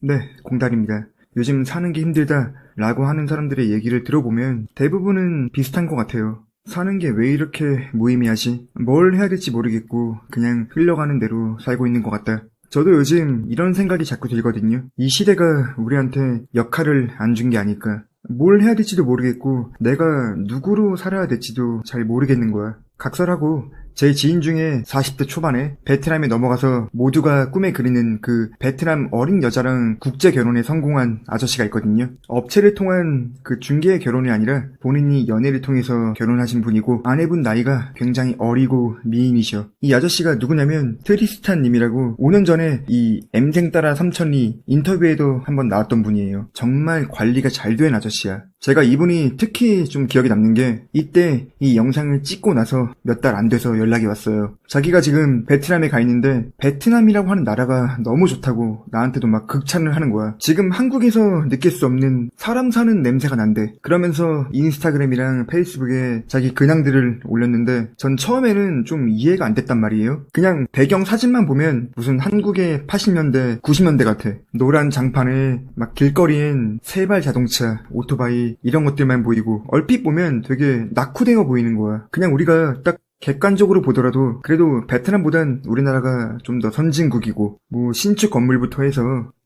네, 공달입니다. 요즘 사는 게 힘들다 라고 하는 사람들의 얘기를 들어보면 대부분은 비슷한 것 같아요. 사는 게 왜 이렇게 무의미하지? 뭘 해야 될지 모르겠고 그냥 흘러가는 대로 살고 있는 것 같다. 저도 요즘 이런 생각이 자꾸 들거든요. 이 시대가 우리한테 역할을 안 준 게 아닐까. 뭘 해야 될지도 모르겠고 내가 누구로 살아야 될지도 잘 모르겠는 거야. 각설하고 제 지인 중에 40대 초반에 베트남에 넘어가서 모두가 꿈에 그리는 그 베트남 어린 여자랑 국제 결혼에 성공한 아저씨가 있거든요. 업체를 통한 그 중개 결혼이 아니라 본인이 연애를 통해서 결혼하신 분이고 아내분 나이가 굉장히 어리고 미인이셔. 이 아저씨가 누구냐면 트리스탄 님이라고 5년 전에 이 M생 따라 삼천리 인터뷰에도 한번 나왔던 분이에요. 정말 관리가 잘 된 아저씨야. 제가 이분이 특히 좀 기억에 남는 게 이때 이 영상을 찍고 나서 몇 달 안 돼서 연락이 왔어요. 자기가 지금 베트남에 가 있는데 베트남이라고 하는 나라가 너무 좋다고 나한테도 막 극찬을 하는 거야. 지금 한국에서 느낄 수 없는 사람 사는 냄새가 난대. 그러면서 인스타그램이랑 페이스북에 자기 근황들을 올렸는데 전 처음에는 좀 이해가 안 됐단 말이에요. 그냥 배경 사진만 보면 무슨 한국의 80년대, 90년대 같아. 노란 장판에 막 길거리엔 세발 자동차, 오토바이 이런 것들만 보이고 얼핏 보면 되게 낙후되어 보이는 거야. 그냥 우리가 딱 객관적으로 보더라도 그래도 베트남보단 우리나라가 좀 더 선진국이고 뭐 신축 건물부터 해서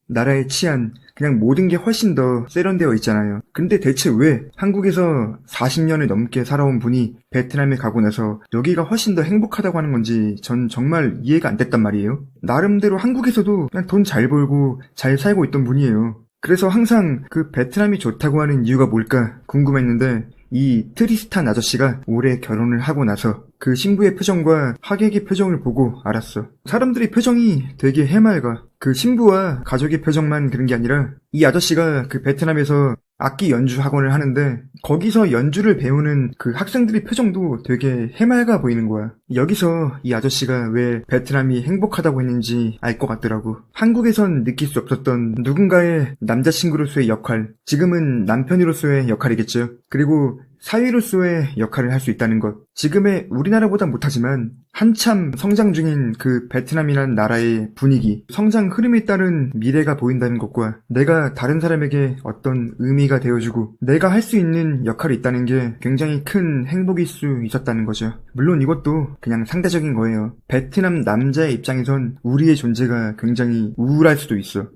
나라의 치안 그냥 모든 게 훨씬 더 세련되어 있잖아요. 근데 대체 왜 한국에서 40년을 넘게 살아온 분이 베트남에 가고 나서 여기가 훨씬 더 행복하다고 하는 건지 전 정말 이해가 안 됐단 말이에요. 나름대로 한국에서도 그냥 돈 잘 벌고 잘 살고 있던 분이에요. 그래서 항상 그 베트남이 좋다고 하는 이유가 뭘까 궁금했는데 이 트리스탄 아저씨가 올해 결혼을 하고 나서 그 신부의 표정과 하객의 표정을 보고 알았어. 사람들의 표정이 되게 해맑아. 그 신부와 가족의 표정만 그런 게 아니라 이 아저씨가 그 베트남에서 악기 연주 학원을 하는데 거기서 연주를 배우는 그 학생들의 표정도 되게 해맑아 보이는 거야. 여기서 이 아저씨가 왜 베트남이 행복하다고 했는지 알 것 같더라고. 한국에선 느낄 수 없었던 누군가의 남자친구로서의 역할, 지금은 남편으로서의 역할이겠죠. 그리고 사위로서의 역할을 할 수 있다는 것. 지금의 우리나라보다 못하지만 한참 성장 중인 그 베트남이란 나라의 분위기, 성장 흐름에 따른 미래가 보인다는 것과 내가 다른 사람에게 어떤 의미가 되어주고 내가 할 수 있는 역할이 있다는 게 굉장히 큰 행복일 수 있었다는 거죠. 물론 이것도 그냥 상대적인 거예요. 베트남 남자의 입장에선 우리의 존재가 굉장히 우울할 수도 있어.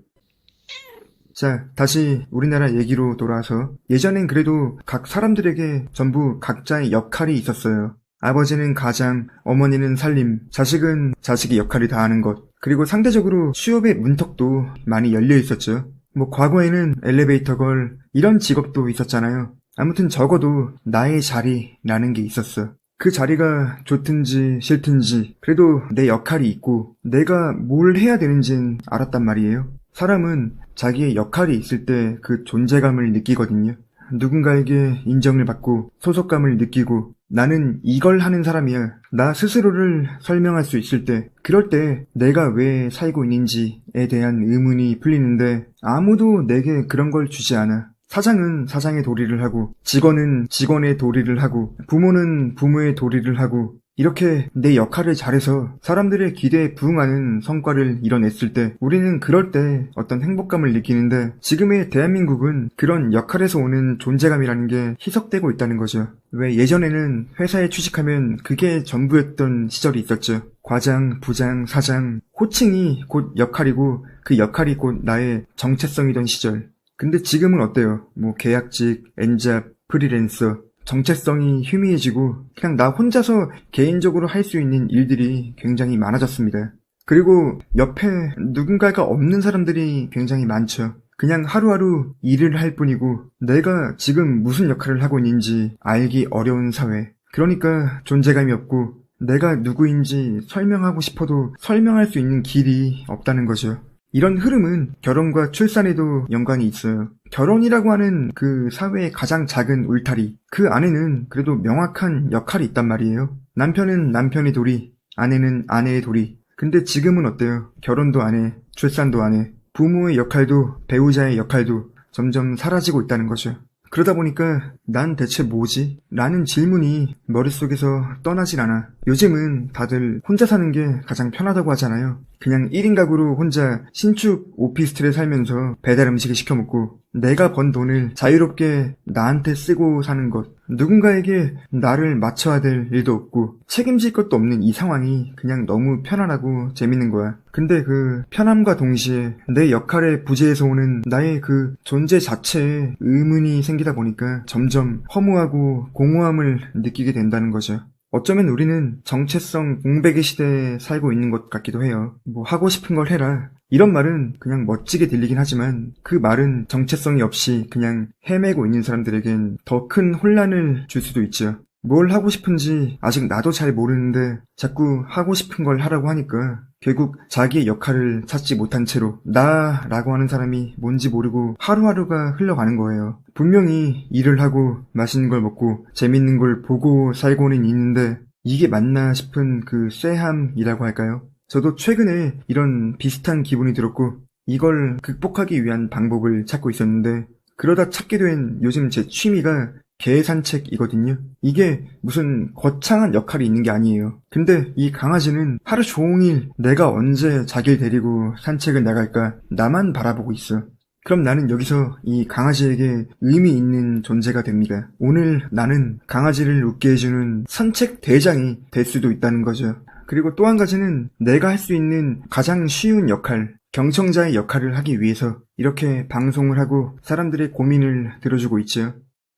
자, 다시 우리나라 얘기로 돌아와서 예전엔 그래도 각 사람들에게 전부 각자의 역할이 있었어요. 아버지는 가장, 어머니는 살림, 자식은 자식의 역할을 다하는 것. 그리고 상대적으로 취업의 문턱도 많이 열려 있었죠. 뭐 과거에는 엘리베이터 걸 이런 직업도 있었잖아요. 아무튼 적어도 나의 자리라는 게 있었어. 그 자리가 좋든지 싫든지 그래도 내 역할이 있고 내가 뭘 해야 되는진 알았단 말이에요. 사람은 자기의 역할이 있을 때 그 존재감을 느끼거든요. 누군가에게 인정을 받고 소속감을 느끼고 나는 이걸 하는 사람이야. 나 스스로를 설명할 수 있을 때, 그럴 때 내가 왜 살고 있는지에 대한 의문이 풀리는데 아무도 내게 그런 걸 주지 않아. 사장은 사장의 도리를 하고, 직원은 직원의 도리를 하고, 부모는 부모의 도리를 하고, 이렇게 내 역할을 잘해서 사람들의 기대에 부응하는 성과를 이뤄냈을 때 우리는 그럴 때 어떤 행복감을 느끼는데 지금의 대한민국은 그런 역할에서 오는 존재감이라는 게 희석되고 있다는 거죠. 왜 예전에는 회사에 취직하면 그게 전부였던 시절이 있었죠. 과장, 부장, 사장, 호칭이 곧 역할이고 그 역할이 곧 나의 정체성이던 시절. 근데 지금은 어때요? 뭐 계약직, 엔잡, 프리랜서, 정체성이 희미해지고 그냥 나 혼자서 개인적으로 할 수 있는 일들이 굉장히 많아졌습니다. 그리고 옆에 누군가가 없는 사람들이 굉장히 많죠. 그냥 하루하루 일을 할 뿐이고 내가 지금 무슨 역할을 하고 있는지 알기 어려운 사회. 그러니까 존재감이 없고 내가 누구인지 설명하고 싶어도 설명할 수 있는 길이 없다는 거죠. 이런 흐름은 결혼과 출산에도 연관이 있어요. 결혼이라고 하는 그 사회의 가장 작은 울타리, 그 안에는 그래도 명확한 역할이 있단 말이에요. 남편은 남편의 도리, 아내는 아내의 도리. 근데 지금은 어때요? 결혼도 안 해, 출산도 안 해. 부모의 역할도 배우자의 역할도 점점 사라지고 있다는 거죠. 그러다 보니까 난 대체 뭐지? 라는 질문이 머릿속에서 떠나질 않아. 요즘은 다들 혼자 사는 게 가장 편하다고 하잖아요. 그냥 1인 가구로 혼자 신축 오피스텔에 살면서 배달 음식을 시켜 먹고 내가 번 돈을 자유롭게 나한테 쓰고 사는 것. 누군가에게 나를 맞춰야 될 일도 없고 책임질 것도 없는 이 상황이 그냥 너무 편안하고 재밌는 거야. 근데 그 편함과 동시에 내 역할의 부재에서 오는 나의 그 존재 자체에 의문이 생기다 보니까 점점 허무하고 공허함을 느끼게 된다는 거죠. 어쩌면 우리는 정체성 공백의 시대에 살고 있는 것 같기도 해요. 뭐 하고 싶은 걸 해라. 이런 말은 그냥 멋지게 들리긴 하지만 그 말은 정체성이 없이 그냥 헤매고 있는 사람들에겐 더 큰 혼란을 줄 수도 있죠. 뭘 하고 싶은지 아직 나도 잘 모르는데 자꾸 하고 싶은 걸 하라고 하니까 결국 자기의 역할을 찾지 못한 채로 나라고 하는 사람이 뭔지 모르고 하루하루가 흘러가는 거예요. 분명히 일을 하고 맛있는 걸 먹고 재밌는 걸 보고 살고는 있는데 이게 맞나 싶은 그 쎄함이라고 할까요? 저도 최근에 이런 비슷한 기분이 들었고 이걸 극복하기 위한 방법을 찾고 있었는데 그러다 찾게 된 요즘 제 취미가 개 산책이거든요. 이게 무슨 거창한 역할이 있는 게 아니에요. 근데 이 강아지는 하루 종일 내가 언제 자기를 데리고 산책을 나갈까 나만 바라보고 있어. 그럼 나는 여기서 이 강아지에게 의미 있는 존재가 됩니다. 오늘 나는 강아지를 웃게 해주는 산책 대장이 될 수도 있다는 거죠. 그리고 또 한 가지는 내가 할 수 있는 가장 쉬운 역할, 경청자의 역할을 하기 위해서 이렇게 방송을 하고 사람들의 고민을 들어주고 있죠.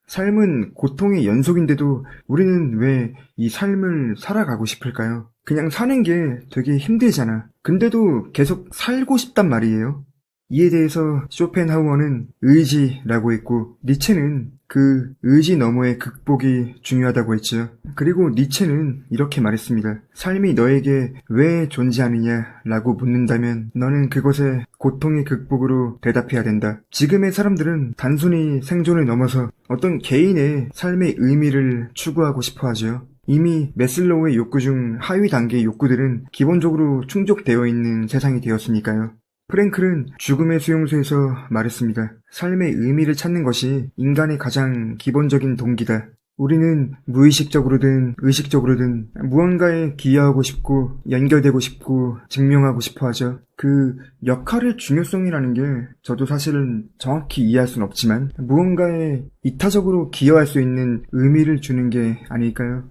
삶은 고통의 연속인데도 우리는 왜 이 삶을 살아가고 싶을까요? 그냥 사는 게 되게 힘들잖아. 근데도 계속 살고 싶단 말이에요. 이에 대해서 쇼펜하우어는 의지라고 했고 니체는 그 의지 너머의 극복이 중요하다고 했죠. 그리고 니체는 이렇게 말했습니다. 삶이 너에게 왜 존재하느냐 라고 묻는다면 너는 그것의 고통의 극복으로 대답해야 된다. 지금의 사람들은 단순히 생존을 넘어서 어떤 개인의 삶의 의미를 추구하고 싶어 하죠. 이미 메슬로우의 욕구 중 하위 단계의 욕구들은 기본적으로 충족되어 있는 세상이 되었으니까요. 프랭클은 죽음의 수용소에서 말했습니다. 삶의 의미를 찾는 것이 인간의 가장 기본적인 동기다. 우리는 무의식적으로든 의식적으로든 무언가에 기여하고 싶고 연결되고 싶고 증명하고 싶어 하죠. 그 역할의 중요성이라는 게 저도 사실은 정확히 이해할 수는 없지만 무언가에 이타적으로 기여할 수 있는 의미를 주는 게 아닐까요?